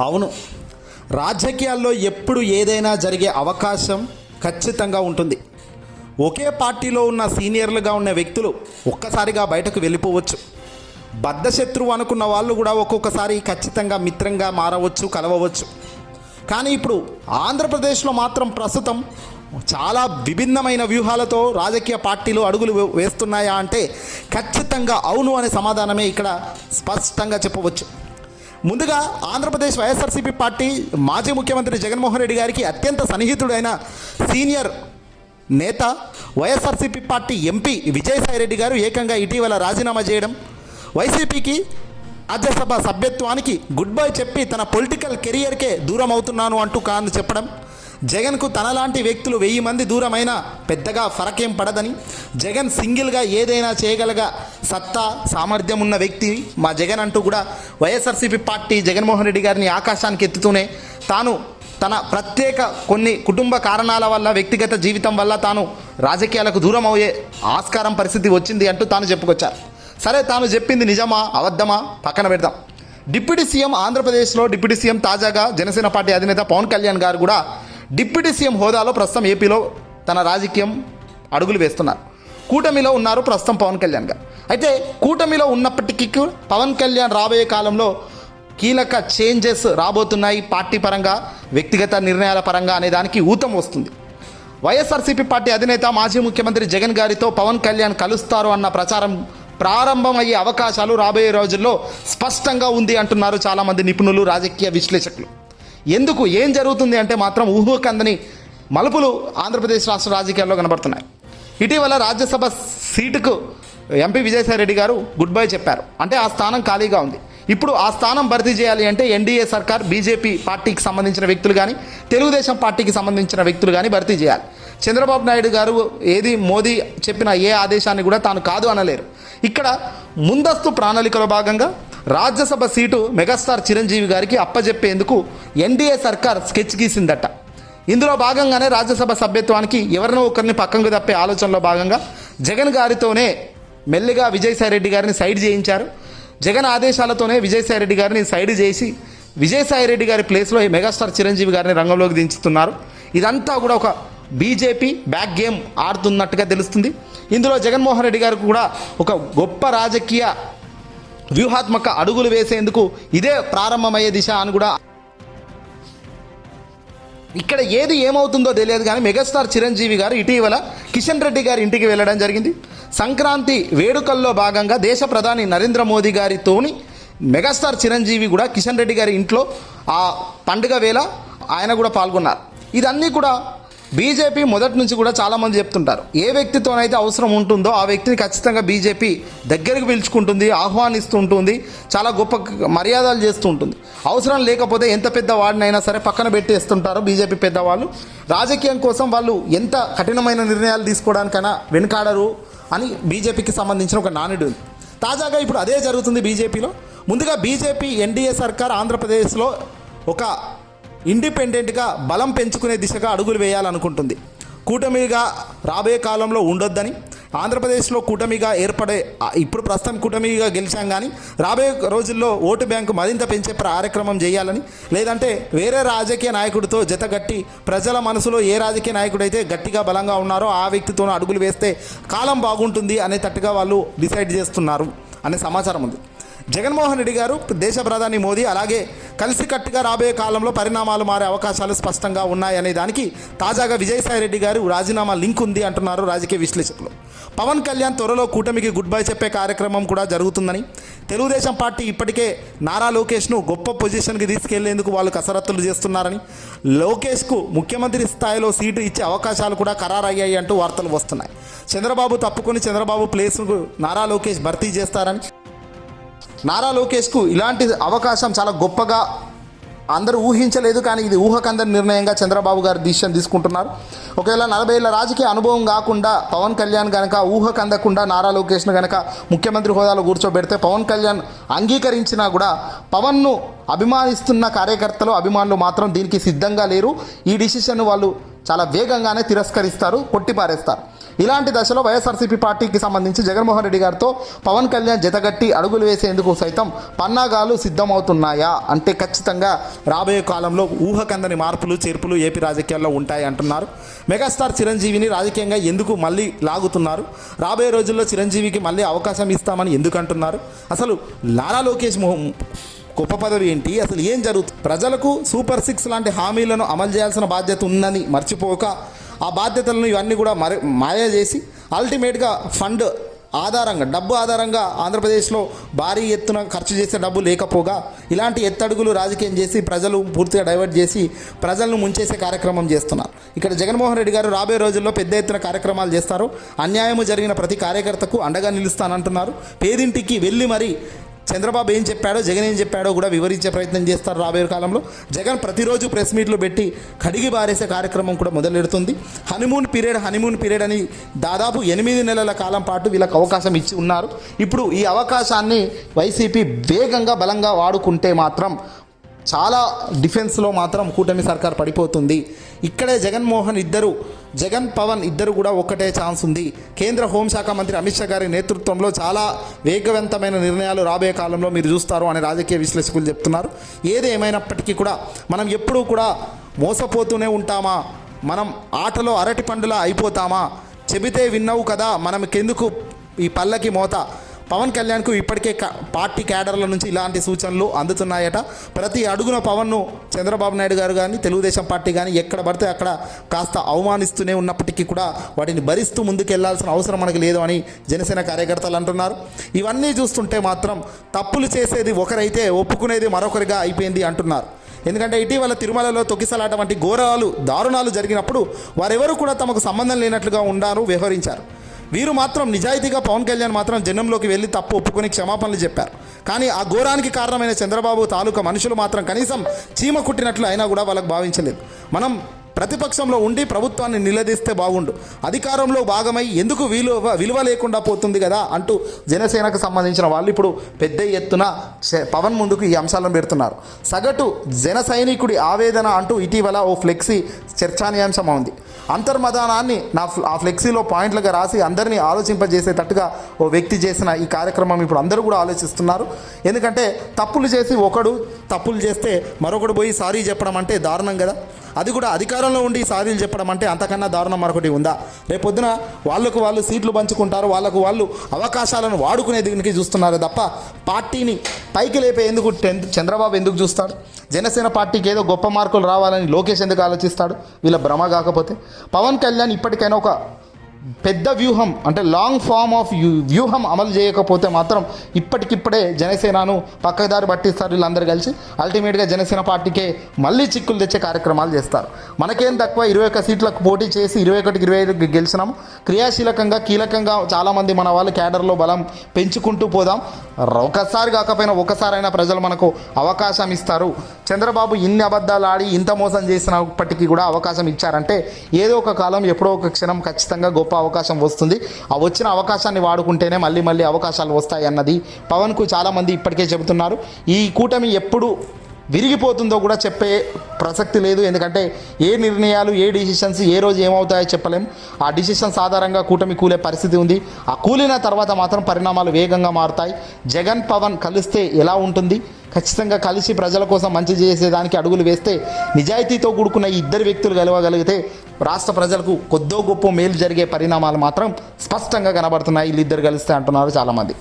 అవును. రాజకీయాల్లో ఎప్పుడు ఏదైనా జరిగే అవకాశం ఖచ్చితంగా ఉంటుంది. ఒకే పార్టీలో ఉన్న సీనియర్లుగా ఉన్న వ్యక్తులు ఒక్కసారిగా బయటకు వెళ్ళిపోవచ్చు. బద్ధశత్రువు అనుకున్న వాళ్ళు కూడా ఒక్కొక్కసారి ఖచ్చితంగా మిత్రంగా మారవచ్చు కలవవచ్చు. కానీ ఇప్పుడు ఆంధ్రప్రదేశ్లో మాత్రం ప్రస్తుతం చాలా విభిన్నమైన వ్యూహాలతో రాజకీయ పార్టీలు అడుగులు వేస్తున్నాయా అంటే ఖచ్చితంగా అవును అనే సమాధానమే ఇక్కడ స్పష్టంగా చెప్పవచ్చు. ముందుగా ఆంధ్రప్రదేశ్ వైఎస్ఆర్సీపీ పార్టీ మాజీ ముఖ్యమంత్రి జగన్మోహన్ రెడ్డి గారికి అత్యంత సన్నిహితుడైన సీనియర్ నేత YSRCP party MP Vijayasai Reddy garu ఏకంగా ఇటీవల రాజీనామా చేయడం వైసీపీకి రాజ్యసభ సభ్యత్వానికి గుడ్ బై చెప్పి తన పొలిటికల్ కెరియర్కే దూరం అవుతున్నాను అంటూ కాను చెప్పడం జగన్కు తనలాంటి వ్యక్తులు వెయ్యి మంది దూరమైనా పెద్దగా ఫరకేం పడదని జగన్ సింగిల్గా ఏదైనా చేయగలగా సత్తా సామర్థ్యం ఉన్న వ్యక్తి మా జగన్ అంటూ కూడా వైఎస్ఆర్సీపీ పార్టీ జగన్మోహన్ రెడ్డి గారిని ఆకాశానికి ఎత్తుతూనే తాను తన ప్రత్యేక కొన్ని కుటుంబ కారణాల వల్ల వ్యక్తిగత జీవితం వల్ల తాను రాజకీయాలకు దూరం అయ్యే ఆస్కారం పరిస్థితి వచ్చింది అంటూ తాను చెప్పుకొచ్చారు. సరే తాను చెప్పింది నిజమా అబద్ధమా? పక్కన పెడదాం. డిప్యూటీ సీఎం ఆంధ్రప్రదేశ్లో డిప్యూటీ సీఎం తాజాగా జనసేన పార్టీ అధినేత పవన్ కళ్యాణ్ గారు కూడా డిప్యూటీ సీఎం హోదాలో ప్రస్తుతం ఏపీలో తన రాజకీయం అడుగులు వేస్తున్నారు. కూటమిలో ఉన్నారు ప్రస్తుతం పవన్ కళ్యాణ్ గారు. అయితే కూటమిలో ఉన్నప్పటికీ పవన్ కళ్యాణ్ రాబోయే కాలంలో కీలక చేంజెస్ రాబోతున్నాయి పార్టీ పరంగా వ్యక్తిగత నిర్ణయాల పరంగా అనే దానికి ఊతం వస్తుంది. వైఎస్ఆర్సీపీ పార్టీ అధినేత మాజీ ముఖ్యమంత్రి జగన్ గారితో పవన్ కళ్యాణ్ కలుస్తారు అన్న ప్రచారం ప్రారంభమయ్యే అవకాశాలు రాబోయే రోజుల్లో స్పష్టంగా ఉంది అంటున్నారు చాలామంది నిపుణులు రాజకీయ విశ్లేషకులు. ఎందుకు? ఏం జరుగుతుంది అంటే మాత్రం ఊహకందని మలుపులు ఆంధ్రప్రదేశ్ రాష్ట్ర రాజకీయాల్లో కనబడుతున్నాయి. ఇటీవల రాజ్యసభ సీటుకు ఎంపీ విజయసాయిరెడ్డి గారు గుడ్ బై చెప్పారు. అంటే ఆ స్థానం ఖాళీగా ఉంది. ఇప్పుడు ఆ స్థానం భర్తీ చేయాలి అంటే ఎన్డీఏ సర్కార్ బీజేపీ పార్టీకి సంబంధించిన వ్యక్తులు కానీ తెలుగుదేశం పార్టీకి సంబంధించిన వ్యక్తులు కానీ భర్తీ చేయాలి. చంద్రబాబు నాయుడు గారు ఏది మోదీ చెప్పిన ఏ ఆదేశాన్ని కూడా తాను కాదు అనలేరు. ఇక్కడ ముందస్తు ప్రణాళికలో భాగంగా రాజ్యసభ సీటు మెగాస్టార్ చిరంజీవి గారికి అప్పజెప్పేందుకు ఎన్డీఏ సర్కార్ స్కెచ్ గీసిందట. ఇందులో భాగంగానే రాజ్యసభ సభ్యత్వానికి ఎవరినో ఒకరిని పక్కకు తప్పే ఆలోచనలో భాగంగా జగన్ గారితోనే మెల్లిగా విజయసాయి రెడ్డి గారిని సైడ్ చేయించారు. జగన్ ఆదేశాలతోనే విజయసాయి రెడ్డి గారిని సైడ్ చేసి విజయసాయి రెడ్డి గారి ప్లేస్లో ఈ మెగాస్టార్ చిరంజీవి గారిని రంగంలోకి దించుతున్నారు. ఇదంతా కూడా ఒక బీజేపీ బ్యాక్ గేమ్ ఆడుతున్నట్టుగా తెలుస్తుంది. ఇందులో జగన్మోహన్ రెడ్డి గారు కూడా ఒక గొప్ప రాజకీయ వ్యూహాత్మక అడుగులు వేసేందుకు ఇదే ప్రారంభమయ్యే దిశ అని కూడా ఇక్కడ ఏది ఏమవుతుందో తెలియదు కానీ మెగాస్టార్ చిరంజీవి గారు ఇటీవల కిషన్ రెడ్డి గారి ఇంటికి వెళ్ళడం జరిగింది. సంక్రాంతి వేడుకల్లో భాగంగా దేశ ప్రధాని నరేంద్ర మోదీ గారితోని మెగాస్టార్ చిరంజీవి కూడా కిషన్ రెడ్డి గారి ఇంట్లో ఆ పండుగ వేళ ఆయన కూడా పాల్గొన్నారు. ఇదన్నీ కూడా బీజేపీ మొదటి నుంచి కూడా చాలామంది చెప్తుంటారు. ఏ వ్యక్తితోనైతే అవసరం ఉంటుందో ఆ వ్యక్తిని ఖచ్చితంగా బీజేపీ దగ్గరకు పిలుచుకుంటుంది ఆహ్వానిస్తుంటుంది చాలా గొప్ప మర్యాదలు చేస్తూ ఉంటుంది అవసరం లేకపోతే ఎంత పెద్ద వాడినైనా సరే పక్కన పెట్టేస్తుంటారు బీజేపీ పెద్దవాళ్ళు. రాజకీయం కోసం వాళ్ళు ఎంత కఠినమైన నిర్ణయాలు తీసుకోవడానికైనా వెనుకాడరు అని బీజేపీకి సంబంధించిన ఒక నానుడు ఉంది. తాజాగా ఇప్పుడు అదే జరుగుతుంది బీజేపీలో. ముందుగా బీజేపీ ఎన్డీఏ సర్కార్ ఆంధ్రప్రదేశ్లో ఒక ఇండిపెండెంట్గా బలం పెంచుకునే దిశగా అడుగులు వేయాలనుకుంటుంది. కూటమిగా రాబోయే కాలంలో ఉండొద్దని ఆంధ్రప్రదేశ్లో కూటమిగా ఏర్పడే ఇప్పుడు ప్రస్తుతం కూటమిగా గెలిచాం కానీ రాబోయే రోజుల్లో ఓటు బ్యాంకు మరింత పెంచే కార్యక్రమం చేయాలని లేదంటే వేరే రాజకీయ నాయకుడితో జతగట్టి ప్రజల మనసులో ఏ రాజకీయ నాయకుడైతే గట్టిగా బలంగా ఉన్నారో ఆ వ్యక్తితో అడుగులు వేస్తే కాలం బాగుంటుంది అనేటట్టుగా వాళ్ళు డిసైడ్ చేస్తున్నారు అనే సమాచారం ఉంది. జగన్మోహన్ రెడ్డి గారు దేశ ప్రధాని మోదీ అలాగే కలిసికట్టుగా రాబోయే కాలంలో పరిణామాలు మారే అవకాశాలు స్పష్టంగా ఉన్నాయనే దానికి తాజాగా విజయసాయి రెడ్డి గారు రాజీనామా లింక్ ఉంది అంటున్నారు రాజకీయ విశ్లేషకులు. పవన్ కళ్యాణ్ త్వరలో కూటమికి గుడ్ బై చెప్పే కార్యక్రమం కూడా జరుగుతుందని తెలుగుదేశం పార్టీ ఇప్పటికే నారా లోకేష్ను గొప్ప పొజిషన్కి తీసుకెళ్ళేందుకు వాళ్ళు కసరత్తులు చేస్తున్నారని లోకేష్కు ముఖ్యమంత్రి స్థాయిలో సీటు ఇచ్చే అవకాశాలు కూడా ఖరారయ్యాయి అంటూ వార్తలు వస్తున్నాయి. చంద్రబాబు తప్పుకొని చంద్రబాబు ప్లేస్ను నారా లోకేష్ భర్తీ చేస్తారని నారా లోకేష్కు ఇలాంటి అవకాశం చాలా గొప్పగా అందరూ ఊహించలేదు కానీ ఇది ఊహకందని నిర్ణయంగా చంద్రబాబు గారు డిసిషన్ తీసుకుంటున్నారు. ఒకవేళ నలభై ఏళ్ళ రాజకీయ అనుభవం కాకుండా పవన్ కళ్యాణ్ కనుక ఊహకందకుండా నారా లోకేష్ను కనుక ముఖ్యమంత్రి హోదాలో కూర్చోబెడితే పవన్ కళ్యాణ్ అంగీకరించినా కూడా పవన్ను అభిమానిస్తున్న కార్యకర్తలు అభిమానులు మాత్రం దీనికి సిద్ధంగా లేరు. ఈ డిసిషన్ వాళ్ళు చాలా వేగంగానే తిరస్కరిస్తారు కొట్టిపారేస్తారు. ఇలాంటి దశలో వైఎస్ఆర్సీపీ పార్టీకి సంబంధించి జగన్మోహన్ రెడ్డి గారితో పవన్ కళ్యాణ్ జతగట్టి అడుగులు వేసేందుకు సైతం పన్నాగాలు సిద్ధమవుతున్నాయా అంటే ఖచ్చితంగా రాబోయే కాలంలో ఊహకందని మార్పులు చేర్పులు ఏపీ రాజకీయాల్లో ఉంటాయి అంటున్నారు. మెగాస్టార్ చిరంజీవిని రాజకీయంగా ఎందుకు మళ్ళీ లాగుతున్నారు? రాబోయే రోజుల్లో చిరంజీవికి మళ్ళీ అవకాశం ఇస్తామని ఎందుకు అంటున్నారు అసలు లారా లోకేష్ మొహం గొప్ప పదవి ఏంటి? అసలు ఏం జరుగుతుంది ప్రజలకు సూపర్ సిక్స్ లాంటి హామీలను అమలు చేయాల్సిన బాధ్యత ఉందని మర్చిపోక ఆ బాధ్యతలను ఇవన్నీ కూడా మరి మాయ చేసి అల్టిమేట్గా ఫండ్ ఆధారంగా డబ్బు ఆధారంగా ఆంధ్రప్రదేశ్లో భారీ ఎత్తున ఖర్చు చేసే డబ్బు లేకపోగా ఇలాంటి ఎత్తడుగులు రాజకీయం చేసి ప్రజలు పూర్తిగా డైవర్ట్ చేసి ప్రజలను ముంచేసే కార్యక్రమం చేస్తున్నారు. ఇక్కడ జగన్మోహన్ రెడ్డి గారు రాబోయే రోజుల్లో పెద్ద ఎత్తున కార్యక్రమాలు చేస్తారు. అన్యాయము జరిగిన ప్రతి కార్యకర్తకు అండగా నిలుస్తానంటున్నారు. పేదింటికి వెళ్ళి మరి చంద్రబాబు ఏం చెప్పాడో జగన్ ఏం చెప్పాడో కూడా వివరించే ప్రయత్నం చేస్తారు రాబోయే కాలంలో. జగన్ ప్రతిరోజు ప్రెస్ మీట్లు పెట్టి కడిగి బారేసే కార్యక్రమం కూడా మొదలెడుతుంది. హనీమూన్ పీరియడ్ హనీమూన్ పీరియడ్ అని దాదాపు ఎనిమిది నెలల కాలం పాటు వీళ్ళకి అవకాశం ఇచ్చి ఉన్నారు. ఇప్పుడు ఈ అవకాశాన్ని వైసీపీ వేగంగా బలంగా వాడుకుంటే మాత్రం చాలా డిఫెన్స్లో మాత్రం కూటమి సర్కార్ పడిపోతుంది. ఇక్కడే జగన్మోహన్ ఇద్దరు జగన్ పవన్ ఇద్దరు కూడా ఒక్కటే ఛాన్స్ ఉంది. కేంద్ర హోంశాఖ మంత్రి అమిత్ షా గారి నేతృత్వంలో చాలా వేగవంతమైన నిర్ణయాలు రాబోయే కాలంలో మీరు చూస్తారు అని రాజకీయ విశ్లేషకులు చెప్తున్నారు. ఏది ఏమైనప్పటికీ కూడా మనం ఎప్పుడూ కూడా మోసపోతూనే ఉంటామా? మనం ఆటలో అరటి పండులా అయిపోతామా? చెబితే విన్నావు కదా మనకెందుకు ఈ పల్లకి మోత? పవన్ కళ్యాణ్కు ఇప్పటికే పార్టీ క్యాడర్ల నుంచి ఇలాంటి సూచనలు అందుతున్నాయట. ప్రతి అడుగున పవన్ను చంద్రబాబు నాయుడు గారు కానీ తెలుగుదేశం పార్టీ కానీ ఎక్కడ పడితే అక్కడ కాస్త అవమానిస్తూనే ఉన్నప్పటికీ కూడా వాటిని భరిస్తూ ముందుకెళ్ళాల్సిన అవసరం మనకు లేదు అని జనసేన కార్యకర్తలు అంటున్నారు. ఇవన్నీ చూస్తుంటే మాత్రం తప్పులు చేసేది ఒకరైతే ఒప్పుకునేది మరొకరిగా అయిపోయింది అంటున్నారు. ఎందుకంటే ఇటీవల తిరుమలలో తొక్కిసలాట వంటి ఘోరాలు దారుణాలు జరిగినప్పుడు వారెవరు కూడా తమకు సంబంధం లేనట్లుగా ఉన్నారు వ్యవహరించారు. వీరు మాత్రం నిజాయితీగా పవన్ కళ్యాణ్ మాత్రం జనంలోకి వెళ్ళి తప్పు ఒప్పుకొని క్షమాపణలు చెప్పారు. కానీ ఆ ఘోరానికి కారణమైన చంద్రబాబు తాలూకా మనుషులు మాత్రం కనీసం చీమ కుట్టినట్లు అయినా కూడా వాళ్ళకు భావించలేదు. మనం ప్రతిపక్షంలో ఉండి ప్రభుత్వాన్ని నిలదీస్తే బాగుండు. అధికారంలో భాగమై ఎందుకు విలువ విలువ లేకుండా పోతుంది కదా అంటూ జనసేనకు సంబంధించిన వాళ్ళు ఇప్పుడు పెద్ద ఎత్తున పవన్ ముందుకు ఈ అంశాలను పెడుతున్నారు. సగటు జన సైనికుడి ఆవేదన అంటూ ఇటీవల ఓ ఫ్లెక్సీ చర్చానీయాంశం ఉంది. అంతర్మదానాన్ని నా ఆ ఫ్లెక్సీలో పాయింట్లుగా రాసి అందరినీ ఆలోచింపజేసేటట్టుగా ఓ వ్యక్తి చేసిన ఈ కార్యక్రమం ఇప్పుడు అందరూ కూడా ఆలోచిస్తున్నారు. ఎందుకంటే తప్పులు చేసి ఒకడు తప్పులు చేస్తే మరొకడు పోయి సారీ చెప్పడం అంటే దారుణం కదా. అది కూడా అధికారంలో ఉండి సారీలు చెప్పడం అంటే అంతకన్నా దారుణం మరొకటి ఉందా? రేపొద్దున వాళ్ళకు వాళ్ళు సీట్లు పంచుకుంటారు వాళ్ళకు వాళ్ళు అవకాశాలను వాడుకునే దీనికి చూస్తున్నారు తప్ప పార్టీని పైకి లేపే ఎందుకు టెన్- చంద్రబాబు ఎందుకు చూస్తాడు? జనసేన పార్టీకి ఏదో గొప్ప మార్కులు రావాలని లోకేష్ ఎందుకు ఆలోచిస్తాడు? వీళ్ళ భ్రమ కాకపోతే. పవన్ కళ్యాణ్ ఇప్పటికైనా ఒక పెద్ద వ్యూహం అంటే లాంగ్ ఫామ్ ఆఫ్ వ్యూ- వ్యూహం అమలు చేయకపోతే మాత్రం ఇప్పటికిప్పుడే జనసేనను పక్కదారి పట్టిస్తారు వీళ్ళందరూ కలిసి. అల్టిమేట్గా జనసేన పార్టీకే మళ్ళీ చిక్కులు తెచ్చే కార్యక్రమాలు చేస్తారు. మనకేం తక్కువ ఇరవై ఒక్క సీట్లకు పోటీ చేసి ఇరవై ఒకటికి ఇరవై ఐదు గెలిచినాము. క్రియాశీలకంగా కీలకంగా చాలామంది మన వాళ్ళు క్యాడర్లో బలం పెంచుకుంటూ పోదాం. ఒకసారి కాకపోయినా ఒకసారైనా ప్రజలు మనకు అవకాశం ఇస్తారు. చంద్రబాబు ఇన్ని అబద్ధాలు ఆడి ఇంత మోసం చేసినప్పటికీ కూడా అవకాశం ఇచ్చారంటే ఏదో ఒక కాలం ఎప్పుడో ఒక క్షణం ఖచ్చితంగా గొప్ప అవకాశం వస్తుంది. ఆ వచ్చిన అవకాశాన్ని వాడుకుంటేనే మళ్ళీ మళ్ళీ అవకాశాలు వస్తాయి అన్నది పవన్కు చాలామంది ఇప్పటికే చెబుతున్నారు. ఈ కూటమి ఎప్పుడు విరిగిపోతుందో కూడా చెప్పే ప్రసక్తి లేదు. ఎందుకంటే ఏ నిర్ణయాలు ఏ డిసిషన్స్ ఏ రోజు ఏమవుతాయో చెప్పలేం. ఆ డిసిషన్స్ ఆధారంగా కూటమి కూలే పరిస్థితి ఉంది. ఆ కూలిన తర్వాత మాత్రం పరిణామాలు వేగంగా మారుతాయి. జగన్ పవన్ కలిస్తే ఎలా ఉంటుంది? ఖచ్చితంగా కలిసి ప్రజల కోసం మంచి చేసేదానికి అడుగులు వేస్తే నిజాయితీతో కూడుకున్న ఇద్దరు వ్యక్తులు కలవగలిగితే రాష్ట్ర ప్రజలకు కొద్దో గొప్ప మేలు జరిగే పరిణామాలు మాత్రం స్పష్టంగా కనబడుతున్నాయి. వీళ్ళిద్దరు కలిస్తే అంటున్నారు చాలామంది.